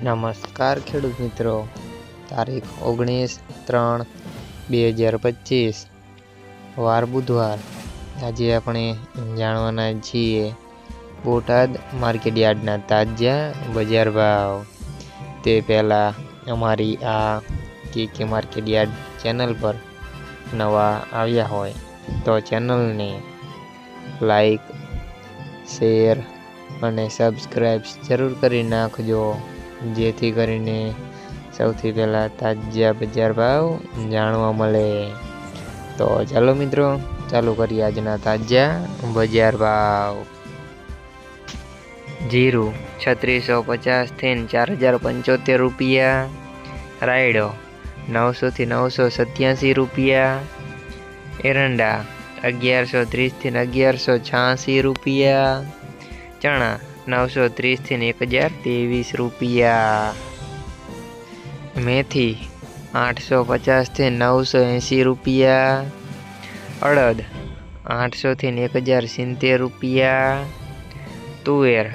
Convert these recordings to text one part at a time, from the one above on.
નમસ્કાર ખેડૂત મિત્રો. તારીખ ઓગણીસ ત્રણ બે હજાર પચીસ. વાર બુધવાર. આજે આપણે જાણવાના છીએ બોટાદ માર્કેટ યાર્ડના તાજા બજાર ભાવ. તે પહેલાં અમારી આ કે કે માર્કેટ યાર્ડ ચેનલ પર નવા આવ્યા હોય તો ચેનલને લાઈક, શેર અને સબસ્ક્રાઈબ જરૂર કરી નાખજો. જેથી કરીને સૌથી પહેલાં તાજા બજાર ભાવ જાણવા મળે. તો ચાલો મિત્રો, ચાલુ કરીએ આજના તાજા બજાર ભાવ. જીરું છત્રીસો પચાસથી ચાર હજાર પંચોતેર રૂપિયા. રાયડો નવસોથી નવસો સત્યાસી રૂપિયા. એરંડા અગિયારસો ત્રીસથી અગિયારસો છ્યાસી રૂપિયા. ચણા નવસો ત્રીસથી એક હજાર ત્રેવીસ રૂપિયા. મેથી આઠસો પચાસથી નવસો એંસી રૂપિયા. અડદ આઠસોથી એક હજાર સિત્તેર રૂપિયા. તુવેર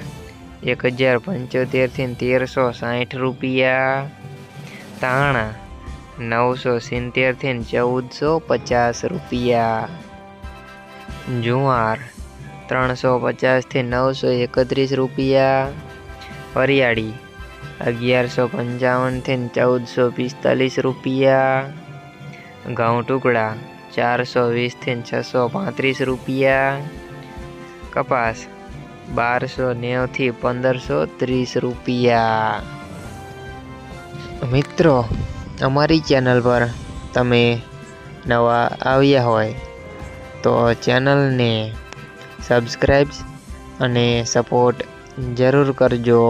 એક હજાર પંચોતેરથી તેરસો સાઠ રૂપિયા. તાણા નવસો સિત્તેરથી ચૌદસો પચાસ રૂપિયા. જુવાર ત્રણસો પચાસથી નવસો એકત્રીસ રૂપિયા. વરિયાળી અગિયારસો પંચાવનથી ચૌદસો પિસ્તાલીસ રૂપિયા. ઘઉં ટુકડા ચારસો વીસથી છસો પાંત્રીસ રૂપિયા. કપાસ બારસો નેવથી પંદરસો ત્રીસ રૂપિયા. મિત્રો, અમારી ચેનલ પર તમે નવા આવ્યા હોય તો ચેનલને સબસ્ક્રાઈબ અને સપોર્ટ જરૂર કરજો.